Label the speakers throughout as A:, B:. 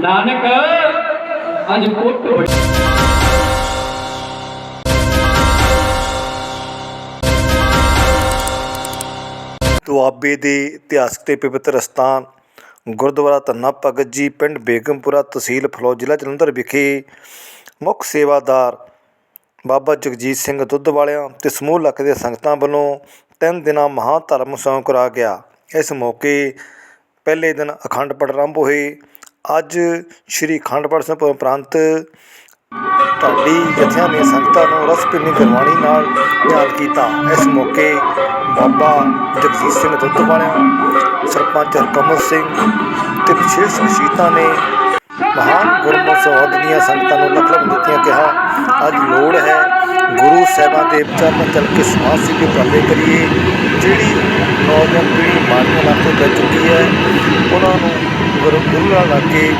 A: ਨਾਨਕ, ਅੱਜ ਕੋਟ ਵੱਡੀ
B: ਦੁਆਬੇ ਦੇ ਇਤਿਹਾਸਕ ਤੇ ਪਵਿੱਤਰ ਸਥਾਨ ਗੁਰਦੁਆਰਾ ਧੰਨਾ ਭਗਤ ਜੀ, ਪਿੰਡ ਬੇਗਮਪੁਰਾ ਤਹਿਸੀਲ ਫਲੌ ਜ਼ਿਲ੍ਹਾ ਜਲੰਧਰ ਵਿਖੇ ਮੁੱਖ ਸੇਵਾਦਾਰ ਬਾਬਾ ਜਗਜੀਤ ਸਿੰਘ ਦੁੱਧ ਵਾਲਿਆਂ ਤੇ ਸਮੂਹ ਲੱਖ ਦੇ ਸੰਗਤਾਂ ਵੱਲੋਂ ਤਿੰਨ ਦਿਨਾਂ ਮਹਾਂ ਧਰਮ ਸੰਗ ਕਰਾ ਗਿਆ। ਇਸ ਮੌਕੇ ਪਹਿਲੇ ਦਿਨ ਅਖੰਡ ਪਾਠ ਆਰੰਭ ਹੋਏ। ਅੱਜ ਸ੍ਰੀ ਅਖੰਡ ਪਾਠ ਸਾਹਿਬ ਉਪਰੰਤ ਢਾਡੀ ਜਥਿਆਂ ਨੇ ਸੰਗਤਾਂ ਨੂੰ ਰਸ ਭਿੰਨੀ ਗੁਰਬਾਣੀ ਨਾਲ ਧਿਆਨ ਕੀਤਾ। ਇਸ ਮੌਕੇ ਬਾਬਾ ਜਗਜੀਤ ਸਿੰਘ ਦੁੱਧ ਵਾਲਿਆਂ, ਸਰਪੰਚ ਹਰਕਮਲ ਸਿੰਘ ਤੇ ਵਿਸ਼ੇਸ਼ ਸ਼ਖਸੀਅਤਾਂ ਨੇ ਮਹਾਨ ਗੁਰਮਤਿ ਸਵਾਦ ਦੀਆਂ ਸੰਗਤਾਂ ਨੂੰ ਲੱਖ ਲੱਖ ਦਿੱਤੀਆਂ ਕਿਹਾ। ਅੱਜ ਲੋੜ ਹੈ ਗੁਰੂ ਸਾਹਿਬਾਂ ਦੇ ਚਰਨ ਚੱਲ ਕੇ ਸਮਾਜ ਸੇਵੀ ਉਪਰਾਲੇ ਕਰੀਏ, ਜਿਹੜੀ ਨੌਜਵਾਨ ਪੀੜ੍ਹੀ ਮਾੜੀਆਂ ਨਾਲ ਤੋਂ ਬਚ ਚੁੱਕੀ ਹੈ, ਉਹਨਾਂ ਨੂੰ ਗੁਰੂ ਗੁਰੂ ਨਾਲ ਲੱਗ ਕੇ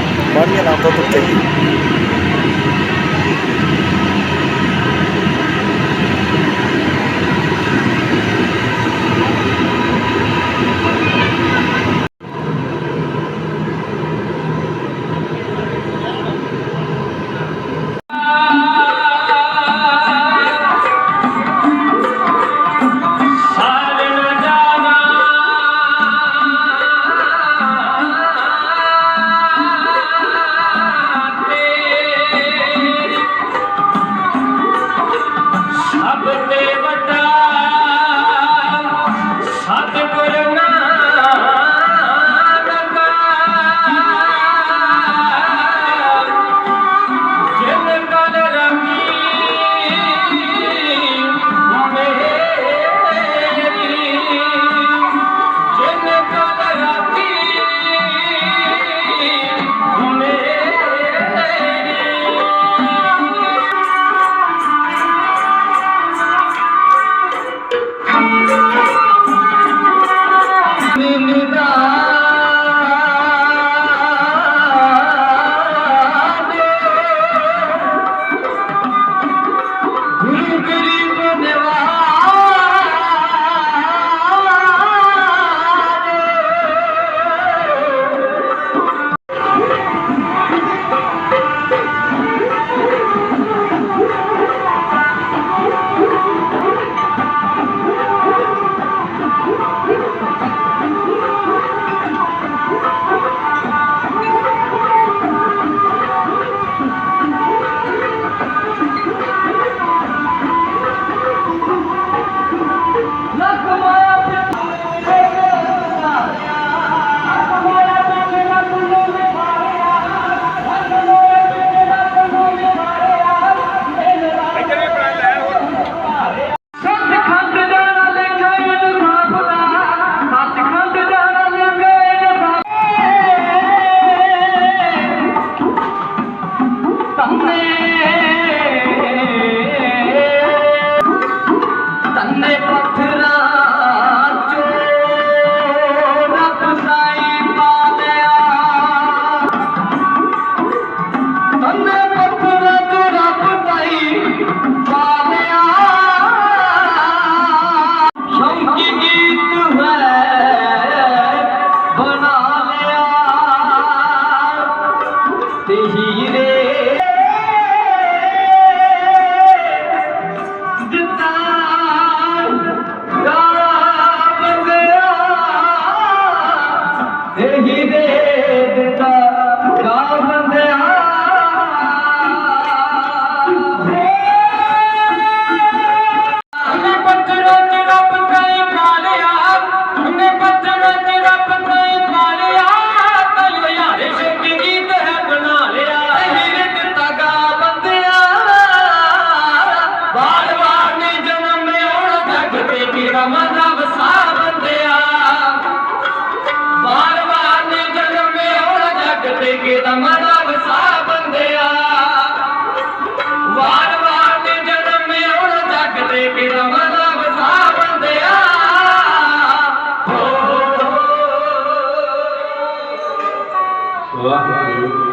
C: ਵਾਹਿਗੁਰੂ।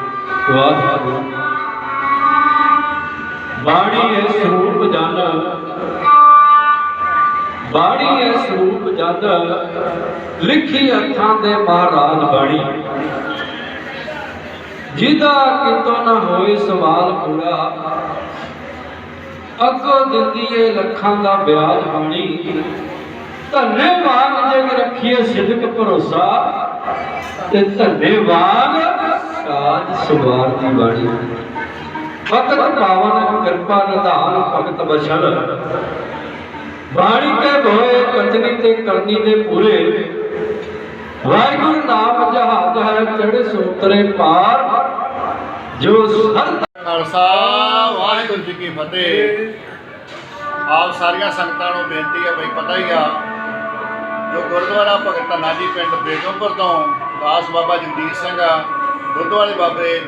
C: ਵਾਹਿਗੁਰੂ। ਬਾਣੀ ਹੈ ਸਰੂਪ ਜਨ ਬਾਣੀ ਹੈ ਸਰੂਪ ਜਨ ਲਿਖੀ ਅੱਖਾਂ ਦੇ ਮਹਾਰਾਜ ਬਾਣੀ। ਜਿਹਦਾ ਕਿਤੋਂ ਨਾ ਹੋਏ ਸਵਾਲ ਪੂਰਾ। ਅੱਗੋਂ ਦਿੰਦੀ ਏ ਲੱਖਾਂ ਦਾ ਵਿਆਜ ਬਾਣੀ। ਧੰਨੇਵਾਦ ਜਗ ਰੱਖੀਏ ਸਿਦਕ ਭਰੋਸਾ, ਤੇ ਧੰਨੇਵਾਦ ਸਾਜ ਸਵਾਰ ਦੀ ਬਾਣੀ। ਵਕਤ ਪਾਵਨ ਕਿਰਪਾ ਨਿਧਾਨ ਭਗਤ ਬਸ਼ਲ ਬਾਣੀ ਕੇ ਭੋਏ ਕਤਨੀ ਤੇ ਕਰਨੀ ਦੇ ਪੂਰੇ। ਵਾਹਿਗੁਰੂ ਨਾਮ ਜਹਾਜ ਹੈ ਚੜੇ ਸੋਤਰੇ ਪਾਰ। ਜੋ ਸਰ
D: ਖਾਲਸਾ, ਵਾਹਿਗੁਰੂ ਜੀ ਕੀ ਫਤਿਹ। ਆਪ ਸਾਰੀਆਂ ਸੰਗਤਾਂ ਨੂੰ ਬੇਨਤੀ ਹੈ, ਬਈ ਪਤਾ ਹੀ ਆ, ਜੋ ਗੁਰਦੁਆਰਾ ਭਗਤ ਧੰਨਾ ਪਿੰਡ ਬੇਗਮਪੁਰ ਤੋਂ ਦਾਸ ਬਾਬਾ ਜਗਦੀਸ਼ ਸਿੰਘ ਆ ਦੁੱਧ ਵਾਲੇ ਬਾਬੇ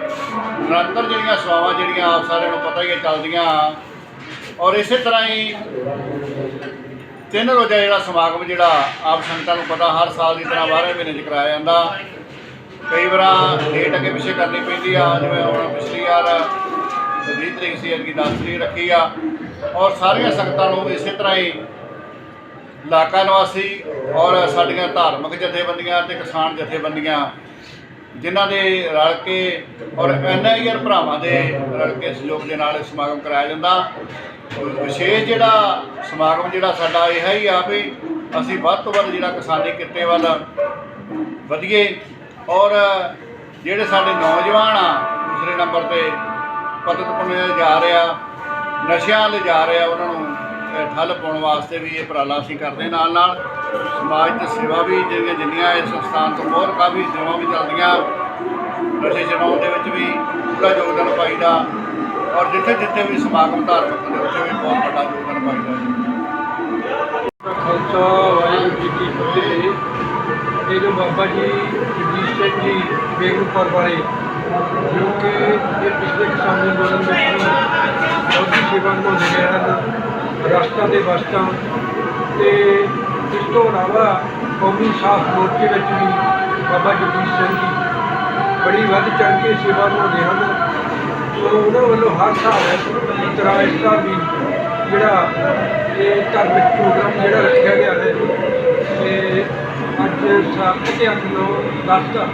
D: ਨਿਰੰਤਰ ਜਿਹੜੀਆਂ ਸੇਵਾਵਾਂ ਜਿਹੜੀਆਂ ਆਪ ਸਾਰਿਆਂ ਨੂੰ ਪਤਾ ਹੀ ਹੈ ਚੱਲਦੀਆਂ। ਔਰ ਇਸੇ ਤਰ੍ਹਾਂ ਹੀ ਤਿੰਨ ਰੋਜ਼ਾ ਜਿਹੜਾ ਸਮਾਗਮ ਜਿਹੜਾ ਆਪ ਸੰਗਤਾਂ ਨੂੰ ਪਤਾ ਹਰ ਸਾਲ ਦੀ ਤਰ੍ਹਾਂ 12ਵੇਂ ਮਹੀਨੇ 'ਚ ਕਰਾਇਆ ਜਾਂਦਾ। ਕਈ ਵਾਰਾਂ ਡੇਟ ਅੱਗੇ ਪਿੱਛੇ ਕਰਨੀ ਪੈਂਦੀ ਆ, ਜਿਵੇਂ ਹੁਣ ਪਿਛਲੀ ਵਾਰ 20 ਤਰੀਕ ਸੀ ਅਜਕੀ 10 ਤਰੀਕ ਰੱਖੀ ਆ। ਔਰ ਸਾਰੀਆਂ ਸੰਗਤਾਂ ਨੂੰ ਇਸੇ ਤਰ੍ਹਾਂ ਹੀ ਇਲਾਕਾ ਨਿਵਾਸੀ ਔਰ ਸਾਡੀਆਂ ਧਾਰਮਿਕ ਜਥੇਬੰਦੀਆਂ ਤੇ ਕਿਸਾਨ ਜਥੇਬੰਦੀਆਂ ਜਿਨ੍ਹਾਂ ਦੇ ਰਲ ਕੇ ਔਰ ਐਨਆਈਆਰ ਭਰਾਵਾਂ ਦੇ ਰਲ ਕੇ ਸਹਿਯੋਗ ਦੇ ਨਾਲ ਇਹ ਸਮਾਗਮ ਕਰਾਇਆ ਜਾਂਦਾ। ਵਿਸ਼ੇਸ਼ ਜਿਹੜਾ ਸਮਾਗਮ ਜਿਹੜਾ ਸਾਡਾ ਇਹ ਹੈ ਹੀ ਆ ਵੀ ਅਸੀਂ ਵੱਧ ਤੋਂ ਵੱਧ ਜਿਹੜਾ ਕਿਸਾਨੀ ਕਿੱਤੇ ਵੱਲ ਵਧੀਏ ਔਰ ਜਿਹੜੇ ਸਾਡੇ ਨੌਜਵਾਨ ਆ, ਦੂਸਰੇ ਨੰਬਰ ਤੇ ਪਤਤ ਪੁੰਨੇ ਜਾ ਰਿਹਾ, ਨਸ਼ਿਆਂ ਲੈ ਜਾ ਰਿਹਾ, ਉਹਨਾਂ ਨੂੰ ਠੱਲ ਪਾਉਣ ਵਾਸਤੇ ਵੀ ਇਹ ਉਪਰਾਲਾ ਅਸੀਂ ਕਰਦੇ ਨਾਲ ਨਾਲ। ਸਮਾਜ ਤੇ ਸੇਵਾ ਵੀ ਜਿਹੜੀਆਂ ਜਿੰਨੀਆਂ ਇਸ ਸੰਸਥਾਨ ਤੋਂ ਬਹੁਤ ਕਾਫੀ ਸੇਵਾ ਵੀ ਚੱਲਦੀਆਂ। ਨਸ਼ੇ ਛਡਾਉਣ ਦੇ ਵਿੱਚ ਵੀ ਪੂਰਾ ਯੋਗਦਾਨ ਪਾਈਦਾ। ਔਰ ਜਿੱਥੇ ਜਿੱਥੇ ਵੀ ਸਮਾਗਮ ਧਾਰਮਿਕ ਹੁੰਦੇ, ਉੱਥੇ ਵੀ ਬਹੁਤ ਵੱਡਾ ਯੋਗਦਾਨ ਪਾਈਦਾ।
C: ਖਾਲਸਾ ਵਾਹਿਗੁਰੂ ਜੀ ਕੀ ਫਤਿਹ। ਇਹ ਜੋ ਬਾਬਾ ਜੀ ਜਗਦੀਸ਼ ਸਿੰਘ ਜੀ ਬੇਗਮਪੁਰ ਵਾਲੇ, ਜੋ ਕਿ ਇਹ ਪਿਛਲੇ ਕਿਸਾਨ ਅੰਦੋਲਨ ਵਿੱਚ ਵੀ ਸੇਵਾ ਨਿਭਾਉਂਦੇ ਗਏ ਹਨ। ਰਸਤਾ ਦੇ ਵਸਤਾਂ ਤੇ ਇਸ ਤੋਂ ਇਲਾਵਾ ਕੌਮੀ ਸਾਖ ਮੋਰਚੇ ਵਿੱਚ ਵੀ ਬਾਬਾ ਜਗਦੀਸ਼ ਸਿੰਘ ਜੀ ਬੜੀ ਵੱਧ ਚੜ੍ਹ ਕੇ ਸੇਵਾ ਨਿਭਾਉਂਦੇ ਹਨ। ਸੋ ਉਹਨਾਂ ਵੱਲੋਂ ਹਰ ਸਾਲ ਇਸ ਤਰ੍ਹਾਂ ਇਸ ਤਰ੍ਹਾਂ ਵੀ ਜਿਹੜਾ ਇਹ ਧਾਰਮਿਕ ਪ੍ਰੋਗਰਾਮ ਜਿਹੜਾ ਰੱਖਿਆ ਗਿਆ ਹੈ ਤੇ ਅੱਜ ਸੱਤ ਤੇ ਅੱਠ, ਨੌ, ਦਸ ਦਾ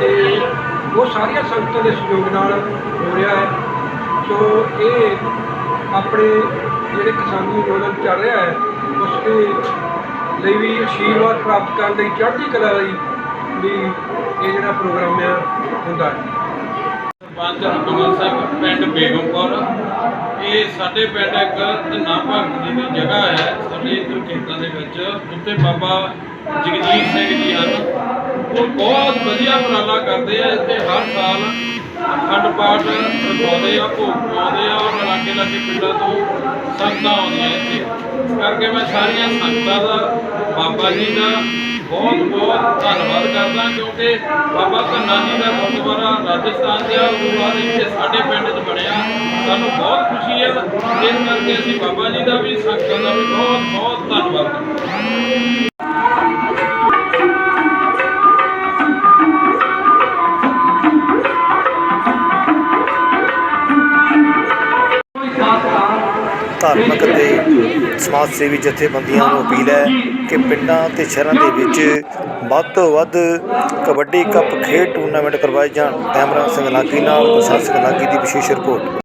C: ਤੇ ਉਹ ਸਾਰੀਆਂ ਸੰਗਤਾਂ ਦੇ ਸਹਿਯੋਗ ਨਾਲ ਹੋ ਰਿਹਾ ਹੈ। ਸੋ ਇਹ ਆਪਣੇ ਜਿਹੜੇ ਕਿਸਾਨੀ ਅੰਦੋਲਨ ਚੱਲ ਰਿਹਾ ਹੈ ਉਸ ਦੇ ਲਈ ਵੀ ਆਸ਼ੀਰਵਾਦ ਪ੍ਰਾਪਤ ਕਰਨ ਲਈ ਚੜ੍ਹਦੀ ਕਲਾ ਲਈ ਵੀ ਇਹ ਜਿਹੜਾ ਪ੍ਰੋਗਰਾਮ ਆ, ਹੁੰਦਾ ਹੈ।
E: ਸਰਪੰਚ ਹਰਕਮਲ ਸਿੰਘ, ਪਿੰਡ ਬੇਗਮਪੁਰ। ਇਹ ਸਾਡੇ ਪਿੰਡ ਇੱਕ ਧੰਨਾ ਭਗਤ ਦੀ ਜਗ੍ਹਾ ਹੈ। ਸਾਡੇ ਇੱਧਰ ਖੇਤਾਂ ਦੇ ਵਿੱਚ ਉੱਤੇ ਬਾਬਾ ਜਗਜੀਤ ਸਿੰਘ ਜੀ ਹਨ। ਉਹ ਬਹੁਤ ਵਧੀਆ ਉਪਰਾਲਾ ਕਰਦੇ ਆ। ਇੱਥੇ ਹਰ ਸਾਲ ਅਖੰਡ ਪਾਠ ਰਖਾਉਂਦੇ ਆ, ਭੋਗ ਪਾਉਂਦੇ ਆ ਔਰ ਲਾਗੇ ਲਾਗੇ ਪਿੰਡਾਂ ਤੋਂ ਸੰਗਤਾਂ ਆਉਂਦੀਆਂ ਇੱਥੇ। ਇਸ ਕਰਕੇ ਮੈਂ ਸਾਰੀਆਂ ਸੰਗਤਾਂ ਦਾ, ਬਾਬਾ ਜੀ ਦਾ ਬਹੁਤ ਬਹੁਤ ਧੰਨਵਾਦ ਕਰਦਾ, ਕਿਉਂਕਿ ਬਾਬਾ ਧੰਨਾ ਜੀ ਦਾ ਗੁਰਦੁਆਰਾ ਰਾਜਸਥਾਨ ਦਾ ਉਹ ਇੱਥੇ ਸਾਡੇ ਪਿੰਡ 'ਚ ਬਣਿਆ। ਸਾਨੂੰ ਬਹੁਤ ਖੁਸ਼ੀ ਹੈ। ਇਸ ਕਰਕੇ ਅਸੀਂ ਬਾਬਾ ਜੀ ਦਾ ਵੀ, ਸੰਗਤਾਂ ਦਾ ਵੀ ਬਹੁਤ ਬਹੁਤ ਧੰਨਵਾਦ।
B: ਧਾਰਮਿਕ ਤੇ ਸਮਾਜ ਸੇਵੀ ਜਥੇਬੰਦੀਆਂ ਨੂੰ ਅਪੀਲ ਹੈ ਕਿ ਪਿੰਡਾਂ ਤੇ ਸ਼ਹਿਰਾਂ ਦੇ ਵਿੱਚ ਵੱਧ ਤੋਂ ਵੱਧ ਕਬੱਡੀ ਕੱਪ ਖੇਡ ਟੂਰਨਾਮੈਂਟ ਕਰਵਾਏ ਜਾਣ। ਕੈਮਰਾ ਸਿੰਘ ਲਾਗੀ ਨਾਲ ਗੁਰਸਰ ਲਾਗੀ ਦੀ ਵਿਸ਼ੇਸ਼ ਰਿਪੋਰਟ।